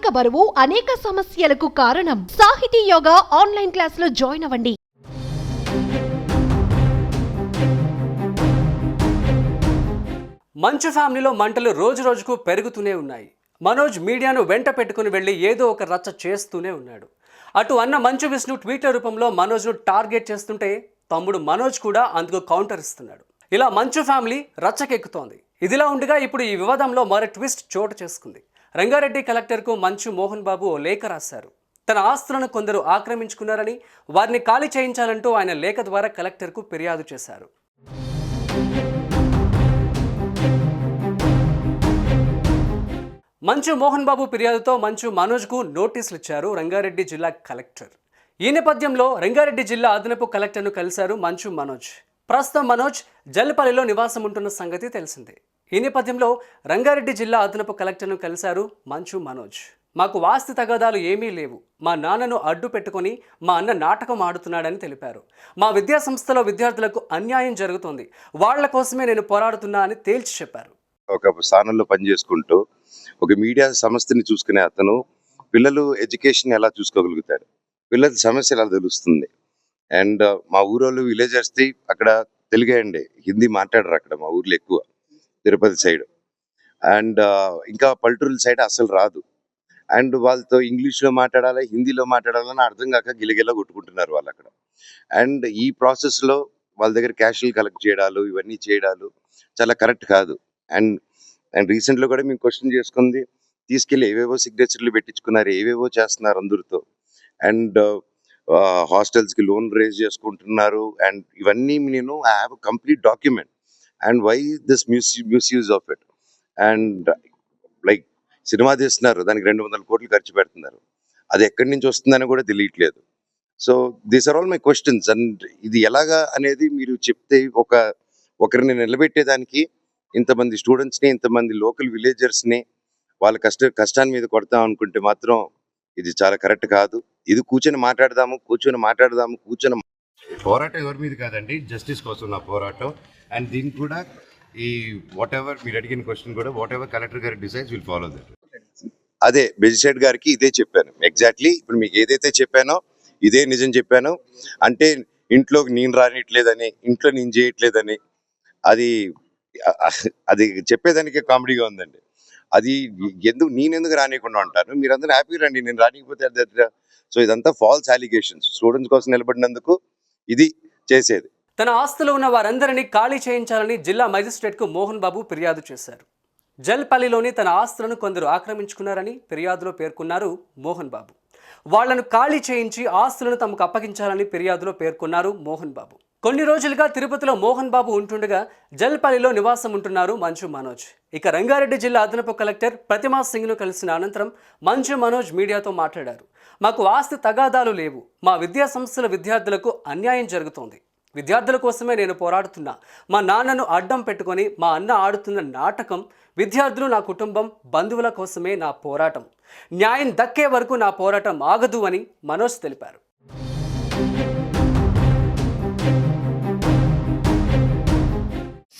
అధిక బరువు అనేక సమస్యలకు కారణం. సాహితీ యోగా ఆన్లైన్ క్లాసులో జాయిన్ అవ్వండి. మంచు ఫ్యామిలీలో మంటలు రోజు రోజుకు పెరుగుతూనే ఉన్నాయి. మనోజ్ మీడియాను వెంట పెట్టుకుని వెళ్ళి ఏదో ఒక రచ్చ చేస్తూనే ఉన్నాడు. అటు అన్న మంచు విష్ణు ట్వీట్ల రూపంలో మనోజ్ను టార్గెట్ చేస్తుంటే తమ్ముడు మనోజ్ కూడా అందుకు కౌంటర్ ఇస్తున్నాడు. ఇలా మంచు ఫ్యామిలీ రచ్చకెక్కుతోంది. ఇదిలా ఉండగా ఇప్పుడు ఈ వివాదంలో మరో ట్విస్ట్ చోటు చేసుకుంది. రంగారెడ్డి కలెక్టర్కు మంచు మోహన్ బాబు ఓ లేఖ రాశారు. తన ఆస్తులను కొందరు ఆక్రమించుకున్నారని వారిని ఖాళీ చేయించాలంటూ ఆయన లేఖ ద్వారా కలెక్టర్కు ఫిర్యాదు చేశారు. మంచు మోహన్ బాబు ఫిర్యాదుతో మంచు మనోజ్కు నోటీసులు ఇచ్చారు రంగారెడ్డి జిల్లా కలెక్టర్. ఈ నేపథ్యంలో రంగారెడ్డి జిల్లా అదనపు కలెక్టర్ను కలిశారు మంచు మనోజ్. ప్రస్తుతం మనోజ్ జల్పల్లిలో నివాసం ఉంటున్న సంగతి తెలిసిందే. ఈ నేపథ్యంలో రంగారెడ్డి జిల్లా అదనపు కలెక్టర్ను కలిశారు మంచు మనోజ్. మాకు వాస్తి తగాదాలు ఏమీ లేవు. మా నాన్నను అడ్డు పెట్టుకొని మా అన్న నాటకం ఆడుతున్నాడని తెలిపారు. మా విద్యా సంస్థలో విద్యార్థులకు అన్యాయం జరుగుతోంది. వాళ్ళ కోసమే నేను పోరాడుతున్నా అని తేల్చి చెప్పారు. ఒక స్థానంలో పనిచేసుకుంటూ ఒక మీడియా సంస్థని చూసుకునే అతను పిల్లలు ఎడ్యుకేషన్ ఎలా చూసుకోగలుగుతాడు? పిల్లల సమస్య ఎలా తెలుస్తుంది? అండ్ మా ఊరోళ్ళు విలేజర్స్ది అక్కడ తెలుగే అండి హిందీ మాట్లాడరు అక్కడ మా ఊర్లో ఎక్కువ. తిరుపతి సైడ్. అండ్ ఇంకా పల్లెటూరుల సైడ్ అసలు రాదు. అండ్ వాళ్ళతో ఇంగ్లీష్లో మాట్లాడాలి హిందీలో మాట్లాడాలని అర్థం కాక గిలగిలా కొట్టుకుంటున్నారు వాళ్ళు అక్కడ. అండ్ ఈ ప్రాసెస్లో వాళ్ళ దగ్గర క్యాష్లు కలెక్ట్ చేయడాలు ఇవన్నీ చేయడాలు చాలా కరెక్ట్ కాదు. అండ్ అండ్ రీసెంట్లో కూడా మేము క్వశ్చన్ చేసుకుంది తీసుకెళ్ళి ఏవేవో సిగ్నేచర్లు పెట్టించుకున్నారు ఏవేవో చేస్తున్నారు అందరితో. అండ్ హాస్టల్స్కి లోన్ రేజ్ చేసుకుంటున్నారు. అండ్ ఇవన్నీ నేను I have complete document. And why this muse misuse of it and like cinema తీస్తున్నారు. దానికి రెండు వందల కోట్లు ఖర్చు పెడుతున్నారు. అది ఎక్కడి నుంచి వస్తుందని కూడా తెలియట్లేదు. So these are all my questions and ఇది ఎలాగా అనేది మీరు చెప్తే ఒక ఒకరిని నిలబెట్టేదానికి ఇంతమంది స్టూడెంట్స్ని ఇంతమంది లోకల్ విలేజర్స్ని వాళ్ళ కష్ట కష్టాన్ని మీద కొడతాం అనుకుంటే మాత్రం ఇది చాలా కరెక్ట్ కాదు. ఇది కూర్చొని మాట్లాడదాము కూర్చొని మాట్లాడదాము కూర్చొని పోరాటం ఎవరి మీద కాదండి జస్టిస్ కోసం నా పోరాటం. అండ్ దీనికి కూడా ఈ వాట్ ఎవర్ మీరు అడిగిన క్వశ్చన్ కూడా వాట్ ఎవర్ కలెక్టర్ గారి డిసైడ్స్ విల్ ఫాలో దట్ అదే బెజిసైడ్ గారికి ఇదే చెప్పాను. ఎగ్జాక్ట్లీ ఇప్పుడు మీకు ఏదైతే చెప్పానో ఇదే నిజం చెప్పాను. అంటే ఇంట్లోకి నేను రానిట్లేదని ఇంట్లో నేను చేయట్లేదని అది అది చెప్పేదానికి కామెడీగా ఉందండి. అది ఎందుకు నేను ఎందుకు రానియకుండా ఉంటాను? మీరందరూ హ్యాపీ రండి నేను రానికపోతే సో ఇదంతా ఫాల్స్ అలిగేషన్స్ స్టూడెంట్స్ కోసం నిలబడినందుకు ఇది చేసేది. తన ఆస్తులు ఉన్న వారందరినీ ఖాళీ చేయించాలని జిల్లా మేజిస్ట్రేట్కు మోహన్ బాబు ఫిర్యాదు చేశారు. జల్పల్లిలోని తన ఆస్తులను కొందరు ఆక్రమించుకున్నారని ఫిర్యాదులో పేర్కొన్నారు మోహన్ బాబు. వాళ్ళను ఖాళీ చేయించి ఆస్తులను తమకు అప్పగించాలని ఫిర్యాదులో పేర్కొన్నారు మోహన్ బాబు. కొన్ని రోజులుగా తిరుపతిలో మోహన్ బాబు ఉంటుండగా జల్పల్లిలో నివాసం ఉంటున్నారు మంచు మనోజ్. ఇక రంగారెడ్డి జిల్లా అదనపు కలెక్టర్ ప్రతిమా సింగ్ను కలిసిన అనంతరం మంచు మనోజ్ మీడియాతో మాట్లాడారు. మాకు ఆస్తి తగాదాలు లేవు. మా విద్యా సంస్థల విద్యార్థులకు అన్యాయం జరుగుతోంది. విద్యార్థుల కోసమే నేను పోరాడుతున్నా. మా నాన్నను అడ్డం పెట్టుకొని మా అన్న ఆడుతున్న నాటకం విద్యార్థులు నా కుటుంబం బంధువుల కోసమే నా పోరాటం. న్యాయం దక్కే వరకు నా పోరాటం ఆగదు అని మనోజ్ తెలిపారు.